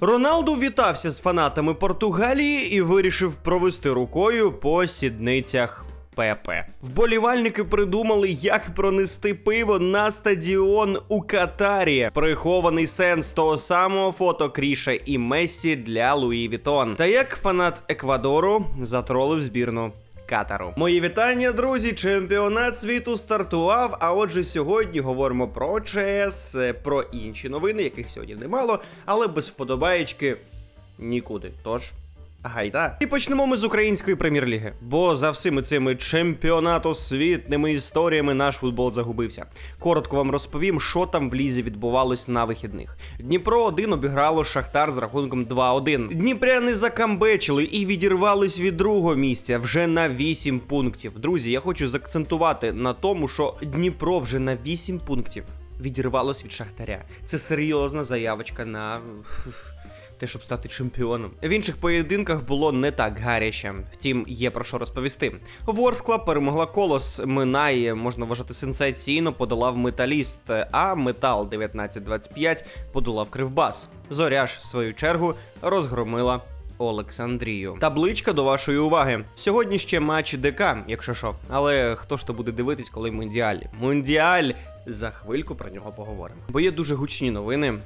Роналду вітався з фанатами Португалії і вирішив провести рукою по сідницях. Пепе. Вболівальники придумали, як пронести пиво на стадіон у Катарі. Прихований сенс того самого фото Кріша і Мессі для Луї Вітон. Та як фанат Еквадору затролив збірну. Катару. Мої вітання, друзі! Чемпіонат світу стартував. А отже, сьогодні говоримо про ЧС, про інші новини, яких сьогодні немало, але без вподобаєчки нікуди. Тож. Гайда. І почнемо ми з української прем'єр-ліги. Бо за всіми цими чемпіонатосвітними історіями наш футбол загубився. Коротко вам розповім, що там в лізі відбувалось на вихідних. Дніпро 1 обіграло Шахтар з рахунком 2-1. Дніпряни закамбечили і відірвались від другого місця вже на 8 пунктів. Друзі, я хочу заакцентувати на тому, що Дніпро вже на 8 пунктів відірвалось від Шахтаря. Це серйозна заявочка на те, щоб стати чемпіоном. В інших поєдинках було не так гаряче. Втім, є про що розповісти. Ворскла перемогла колос. Минає, можна вважати, сенсаційно подолав металіст, а метал 1925 подолав кривбас. Зоря ж, в свою чергу, розгромила. Олександрію. Табличка до вашої уваги. Сьогодні ще матч ДК, якщо що. Але хто ж то буде дивитись, коли мундіаль? Мундіаль! За хвильку про нього поговоримо. Бо є дуже гучні новини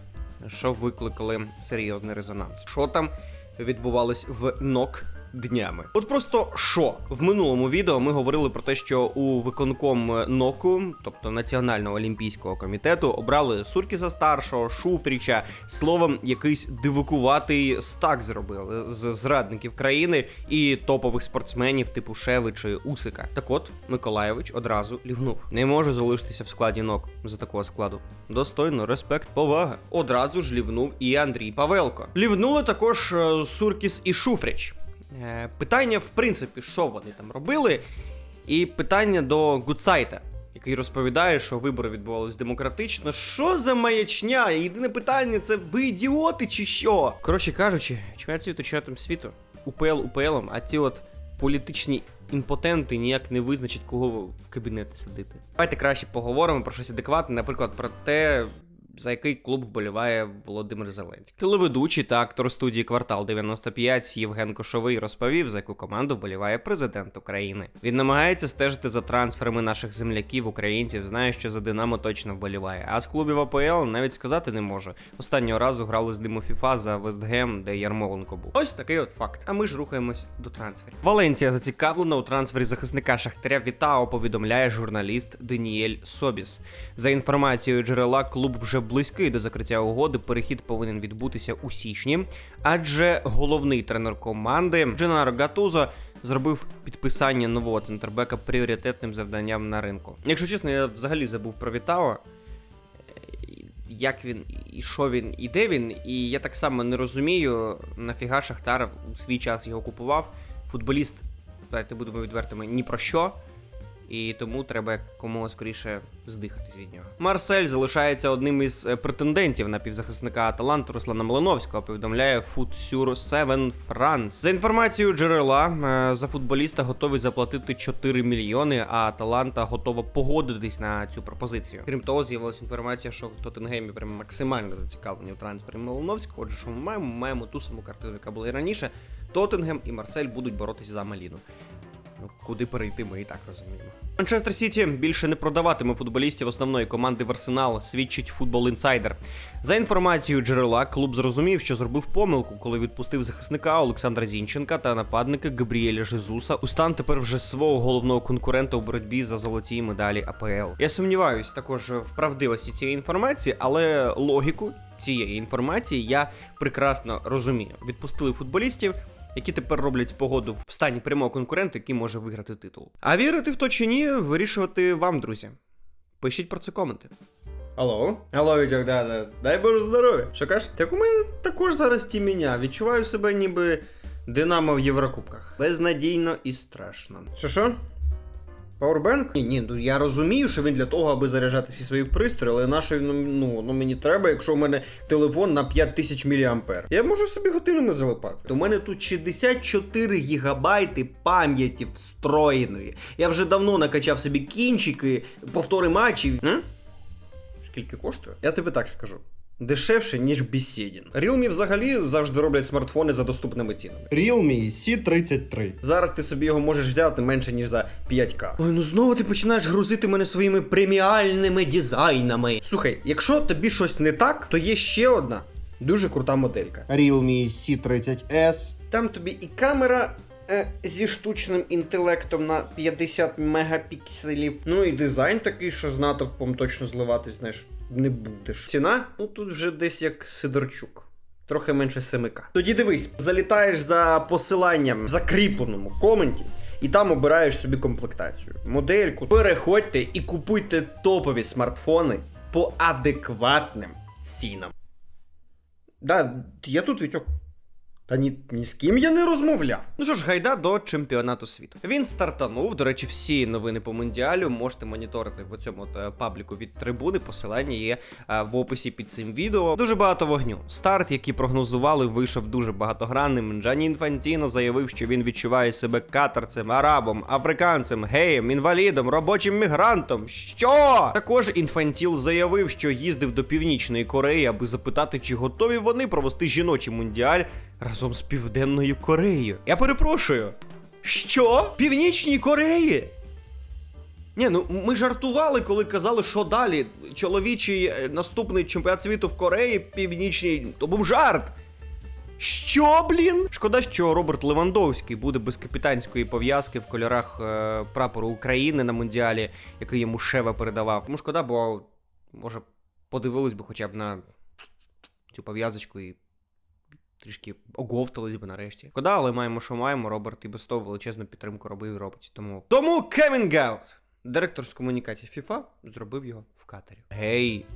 що викликали серйозний резонанс. Що там відбувалось в НОК днями? От просто що в минулому відео ми говорили про те, що у виконком НОКу, тобто Національного олімпійського комітету, обрали Суркіса старшого, Шуфріча, словом, якийсь дивикуватий стак зробили з зрадників країни і топових спортсменів, типу Шеви чи Усика. Так от Миколаєвич одразу лівнув. Не може залишитися в складі НОК за такого складу. Достойно, респект, повага. Одразу ж лівнув і Андрій Павелко. Лівнули також е, Суркіс і Шуфріч. Е, Питання, в принципі, що вони там робили, і питання до Гудсайта, який розповідає, що вибори відбувалися демократично. Що за маячня? Єдине питання це ви ідіоти чи що? Коротше кажучи, чемпіонат світу чемпіонатом світу, УПЛ УПЛом, а ці от політичні імпотенти ніяк не визначать, кого в кабінеті сидити. Давайте краще поговоримо про щось адекватне, наприклад, про те, за який клуб вболіває Володимир Зеленський. Телеведучий та актор студії Квартал 95 Євген Кошовий розповів, за яку команду вболіває президент України. Він намагається стежити за трансферами наших земляків, українців, знає, що за Динамо точно вболіває. А з клубів АПЛ навіть сказати не може. Останнього разу грали з ним ФІФА за Вестгем, де Ярмоленко був. Ось такий от факт. А ми ж рухаємось до трансферів. Валенція зацікавлена у трансфері захисника Шахтаря Вітао, повідомляє журналіст Даніель Собіс. За інформацією джерела, клуб вже близький до закриття угоди. Перехід повинен відбутися у січні, адже головний тренер команди Дженаро Гатузо зробив підписання нового центрбека пріоритетним завданням на ринку. Якщо чесно, я взагалі забув про Вітао. Як він і що він, і де він, і я так само не розумію, нафіга Шахтар у свій час його купував. Футболіст, давайте будемо відвертими, ні про що. І тому треба якомога скоріше здихатись від нього. Марсель залишається одним із е, претендентів на півзахисника Аталанту Руслана Малиновського. Повідомляє Futsur 7 France. За інформацією джерела е, за футболіста готові заплатити 4 мільйони, а Аталанта готова погодитись на цю пропозицію. Крім того, з'явилася інформація, що в Тоттенгемі прямо максимально зацікавлені у трансфері Малиновського. Отже, що ми маємо? Маємо ту саму картину, яка була і раніше. Тоттенгем і Марсель будуть боротися за Маліну. Ну, куди перейти, ми і так розуміємо. Манчестер Сіті більше не продаватиме футболістів основної команди в Арсенал, свідчить футбол інсайдер. За інформацією джерела, клуб зрозумів, що зробив помилку, коли відпустив захисника Олександра Зінченка та нападника Габріеля Жезуса у стан тепер вже свого головного конкурента у боротьбі за золоті медалі АПЛ. Я сумніваюсь також в правдивості цієї інформації, але логіку цієї інформації я прекрасно розумію. Відпустили футболістів які тепер роблять погоду в стані прямого конкурента, який може виграти титул. А вірити в то чи ні, вирішувати вам, друзі. Пишіть про це коменти. Алло? Алло, Вітьок, да, да. Дай Боже здоров'я. Що кажеш? Так у мене також зараз тіміння. Відчуваю себе ніби Динамо в Єврокубках. Безнадійно і страшно. Що що? Пауербенк? Ні, ні, ну я розумію, що він для того, аби заряджати всі свої пристрої, але на він, ну, ну мені треба, якщо у мене телефон на 5000 мА. Я можу собі годинами залипати. То у мене тут 64 гігабайти пам'яті встроєної. Я вже давно накачав собі кінчики, повтори матчів. М? Скільки коштує? Я тобі так скажу. Дешевше, ніж Бісєдін. Realme взагалі завжди роблять смартфони за доступними цінами. Realme C33. Зараз ти собі його можеш взяти менше, ніж за 5к. Ой, ну знову ти починаєш грузити мене своїми преміальними дизайнами. Слухай, якщо тобі щось не так, то є ще одна дуже крута моделька. Realme C30S. Там тобі і камера. е, Зі штучним інтелектом на 50 мегапікселів. Ну і дизайн такий, що з натовпом точно зливатись, знаєш, не будеш. Ціна? Ну тут вже десь як Сидорчук. Трохи менше 7к. Тоді дивись, залітаєш за посиланням в закріпленому коменті, і там обираєш собі комплектацію. Модельку. Переходьте і купуйте топові смартфони по адекватним цінам. Да, я тут Вітьок. Та ні, ні з ким я не розмовляв. Ну що ж, гайда до чемпіонату світу. Він стартанув. До речі, всі новини по мундіалю можете моніторити в цьому е, пабліку від трибуни. Посилання є е, в описі під цим відео. Дуже багато вогню. Старт, який прогнозували, вийшов дуже багатогранним. Джані Інфантіно заявив, що він відчуває себе катарцем, арабом, африканцем, геєм, інвалідом, робочим мігрантом. Що? Також Інфантіл заявив, що їздив до Північної Кореї, аби запитати, чи готові вони провести жіночий мундіаль разом з Південною Кореєю. Я перепрошую. Що? Північній Кореї? Ні, ну ми жартували, коли казали, що далі. Чоловічий е, наступний чемпіонат світу в Кореї, північній. То був жарт. Що, блін? Шкода, що Роберт Левандовський буде без капітанської пов'язки в кольорах е, прапору України на Мундіалі, який йому Шева передавав. Тому шкода, бо може подивились би хоча б на цю пов'язочку і трішки оговтались би нарешті. Шкода, але маємо, що маємо. Роберт і без того величезну підтримку робив і робить. Тому. Тому Out! Директор з комунікації FIFA зробив його в катері. Гей,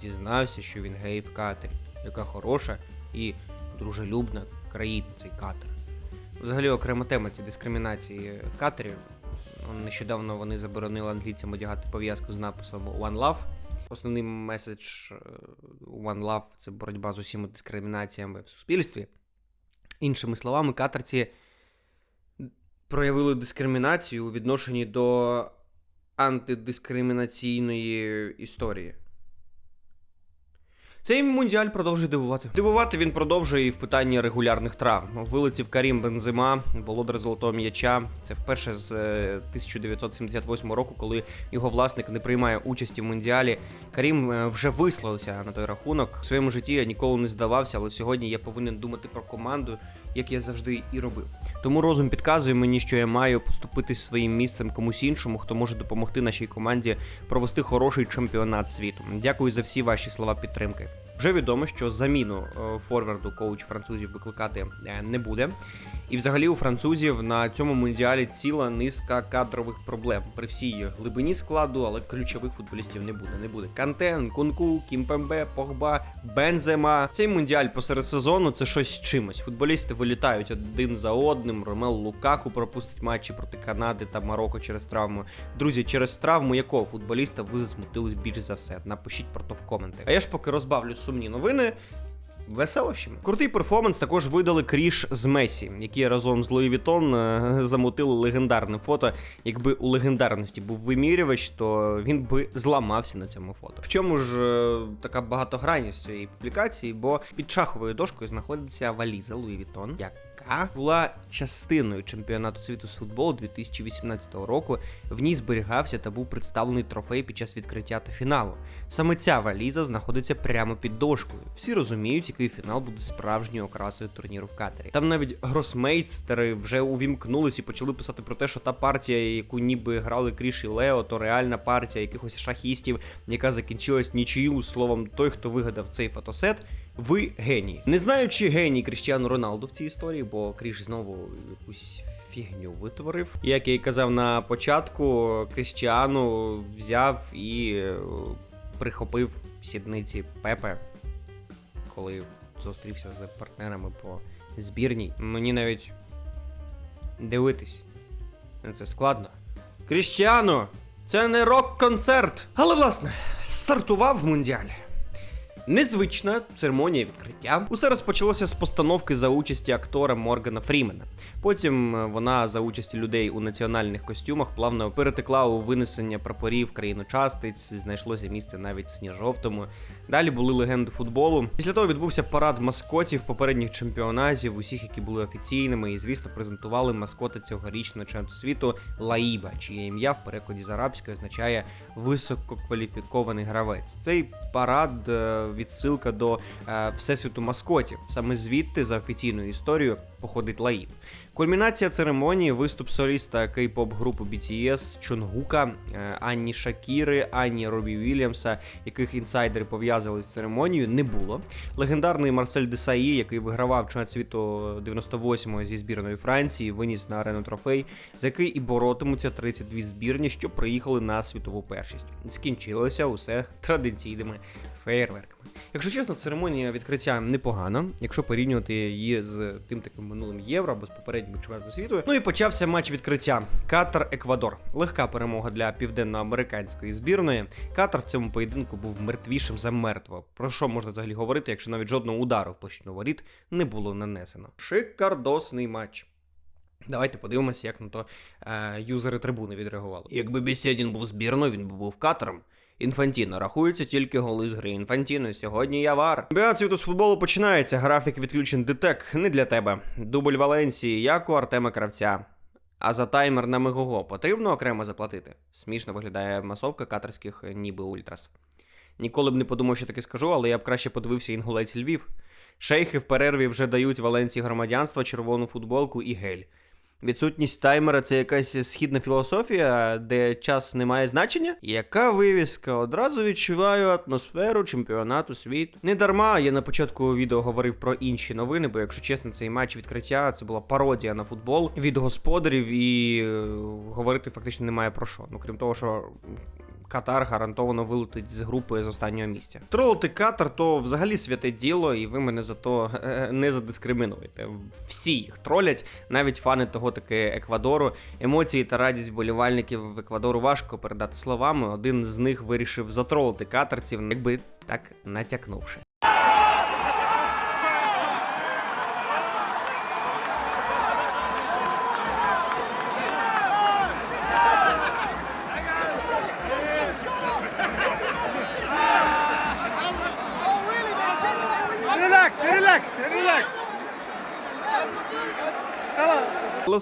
дізнався, що він гей в катері. Яка хороша і дружелюбна країна цей катер. Взагалі окрема тема ці дискримінації катерів. Нещодавно вони заборонили англійцям одягати пов'язку з написом One Love. Основний меседж е, One Love це боротьба з усіма дискримінаціями в суспільстві. Іншими словами, катерці проявили дискримінацію у відношенні до антидискримінаційної історії. Цей мундіаль продовжує дивувати. Дивувати він продовжує і в питанні регулярних травм. Вилетів Карім Бензима, володар золотого м'яча. Це вперше з е, 1978 року, коли його власник не приймає участі в мундіалі. Карім е, вже висловився на той рахунок. В своєму житті я ніколи не здавався, але сьогодні я повинен думати про команду, як я завжди і робив. Тому розум підказує мені, що я маю поступити своїм місцем комусь іншому, хто може допомогти нашій команді провести хороший чемпіонат світу. Дякую за всі ваші слова підтримки. Вже відомо, що заміну е, форварду коуч французів викликати е, не буде. І взагалі у французів на цьому мундіалі ціла низка кадрових проблем. При всій глибині складу, але ключових футболістів не буде. Не буде Кантен, Кунку, Кімпембе, Погба, Бензема. Цей мундіаль посеред сезону це щось з чимось. Футболісти вилітають один за одним. Ромел Лукаку пропустить матчі проти Канади та Марокко через травму. Друзі, через травму якого футболіста ви засмутились більше за все? Напишіть про то в коменти. А я ж поки розбавлю сумні новини. Веселощами. Крутий перформанс також видали кріш з Месі, які разом з Луї Вітон е, замутили легендарне фото. Якби у легендарності був вимірювач, то він би зламався на цьому фото. В чому ж е, така багатогранність цієї публікації? Бо під шаховою дошкою знаходиться валіза Луї Вітон, яка була частиною чемпіонату світу з футболу 2018 року. В ній зберігався та був представлений трофей під час відкриття та фіналу. Саме ця валіза знаходиться прямо під дошкою. Всі розуміють, який фінал буде справжньою окрасою турніру в катері. Там навіть гросмейстери вже увімкнулись і почали писати про те, що та партія, яку ніби грали Кріш і Лео, то реальна партія якихось шахістів, яка закінчилась нічию. Словом, той, хто вигадав цей фотосет. Ви геній. Не знаю, чи геній Кріштіану Роналду в цій історії, бо Кріш знову якусь фігню витворив. Як я й казав на початку, Кріштіану взяв і е, прихопив сідниці Пепе, коли зустрівся з партнерами по збірній. Мені навіть дивитись це складно. Кріштіану, це не рок-концерт. Але власне, стартував мундіаль. Незвична церемонія відкриття. Усе розпочалося з постановки за участі актора Моргана Фрімена. Потім е, вона за участі людей у національних костюмах плавно перетекла у винесення прапорів країночастиць, знайшлося місце навіть синьо-жовтому. Далі були легенди футболу. Після того відбувся парад маскотів попередніх чемпіонатів, усіх, які були офіційними, і звісно презентували маскота цьогорічного чемпіонату світу Лаїба, чиє ім'я в перекладі з арабської означає висококваліфікований гравець. Цей парад е, відсилка до е, всесвіту маскотів. Саме звідти за офіційною історією походить Лаїб. Кульмінація церемонії виступ соліста кей-поп групи BTS Чонгука, е, Анні Шакіри, Анні Робі Вільямса, яких інсайдери пов'язали з церемонією, не було. Легендарний Марсель Десаї, який вигравав чемпіонат світу 98-го зі збірної Франції, виніс на арену трофей, за який і боротимуться 32 збірні, що приїхали на світову першість. Скінчилося усе традиційними феєрверками. Якщо чесно, церемонія відкриття непогана, якщо порівнювати її з тим таким минулим євро або з попереднім чемпіонатом світу. Ну і почався матч відкриття. Катар Еквадор. Легка перемога для південноамериканської збірної. Катар в цьому поєдинку був мертвішим за мертво. Про що можна взагалі говорити, якщо навіть жодного удару в площину воріт не було нанесено? Шикардосний матч. Давайте подивимося, як на то е, юзери трибуни відреагували. Якби Бесєдін був збірною, він би був катером. Інфантіно рахуються тільки голи з гри. Інфантіно, сьогодні я вар. Чемпіонат світу з футболу починається. Графік відключен детек не для тебе. Дубль Валенсії, як у Артема Кравця. А за таймер на Мегого потрібно окремо заплатити. Смішно виглядає масовка катерських ніби ультрас. Ніколи б не подумав, що таке скажу, але я б краще подивився інгулець Львів. Шейхи в перерві вже дають Валенції громадянства, червону футболку і гель. Відсутність таймера це якась східна філософія, де час не має значення. Яка вивіска? Одразу відчуваю атмосферу чемпіонату світу. Не дарма я на початку відео говорив про інші новини, бо якщо чесно, цей матч відкриття це була пародія на футбол від господарів, і е, говорити фактично немає про що. Ну крім того, що. Катар гарантовано вилетить з групи з останнього місця. Тролити Катар то взагалі святе діло, і ви мене за то е, не задискримінуєте. Всі їх тролять, навіть фани того таки Еквадору. Емоції та радість болівальників в Еквадору важко передати словами. Один з них вирішив затролити катарців, якби так натякнувши.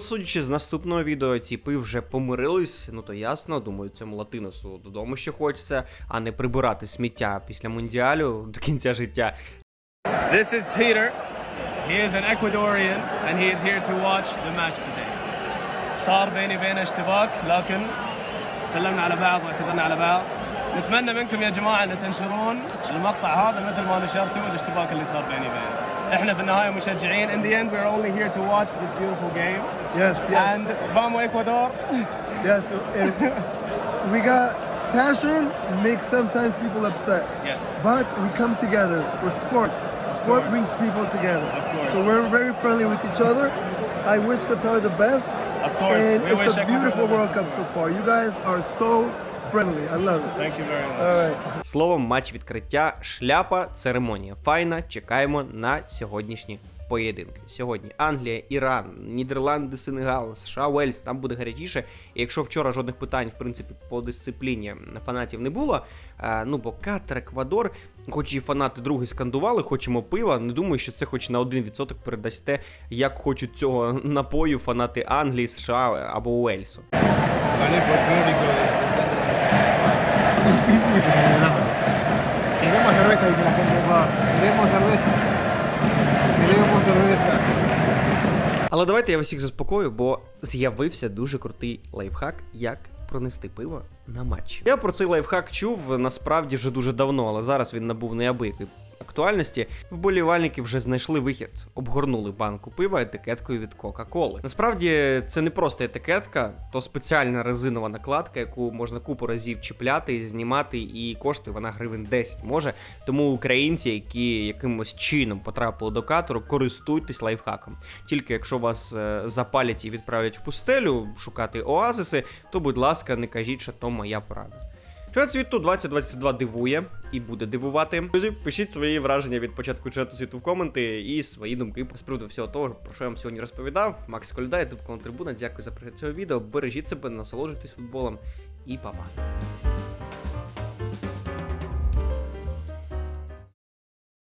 Але судячи з наступного відео, ці пи вже помирились, ну то ясно, думаю, цьому латиносу додому ще хочеться, а не прибирати сміття після мундіалю до кінця життя. This is Peter. He is an Ecuadorian and he is here to watch the match today. صار بيني وبين اشتباك لكن سلمنا على بعض واعتذرنا على بعض. نتمنى منكم يا جماعه ان تنشرون المقطع هذا مثل ما نشرتوا الاشتباك اللي صار بيني وبينه. احنا في النهايه مشجعين. In the end we are only here to watch this beautiful game. Yes, yes, And vamos Ecuador. yes. It, we got passion makes sometimes people upset, Yes. but we come together for sport. Sport brings people together. Of course. So we're very friendly with each other. I wish Qatar the best. Of course. And We it's wish a Ecuador beautiful the World best. Cup so far. You guys are so friendly. I love it. Thank you very much. All right. Словом, матч відкриття, шляпа, церемонія файна. Чекаємо на сьогоднішні поєдинки. Сьогодні Англія, Іран, Нідерланди, Сенегал, США, Уельс. Там буде гарячіше. І якщо вчора жодних питань, в принципі, по дисципліні фанатів не було. е, ну бо Катар, Еквадор, хоч і фанати другі скандували, хочемо пива. Не думаю, що це хоч на 1% передасть те, як хочуть цього напою фанати Англії, США або Уельсу. Sí, sí, sí. Queremos cerveza, dice la gente. Queremos cerveza. Queremos cerveza. Але давайте я вас всіх заспокою, бо з'явився дуже крутий лайфхак, як пронести пиво на матч. Я про цей лайфхак чув насправді вже дуже давно, але зараз він набув неабиякої актуальності. Вболівальники вже знайшли вихід, обгорнули банку пива етикеткою від Кока-Коли. Насправді це не просто етикетка, то спеціальна резинова накладка, яку можна купу разів чіпляти знімати, і коштує вона гривень 10 може. Тому українці, які якимось чином потрапили до катору, користуйтесь лайфхаком. Тільки якщо вас е, запалять і відправлять в пустелю шукати оазиси, то будь ласка, не кажіть, що то моя порада. Чемпіонат світу 2022 дивує і буде дивувати. Друзі, пишіть свої враження від початку чату світу в коменти і свої думки з приводу всього того, про що я вам сьогодні розповідав. Макс Коляда, ютуб канал Трибуна. Дякую за перегляд цього відео. Бережіть себе, насолоджуйтесь футболом і па-па.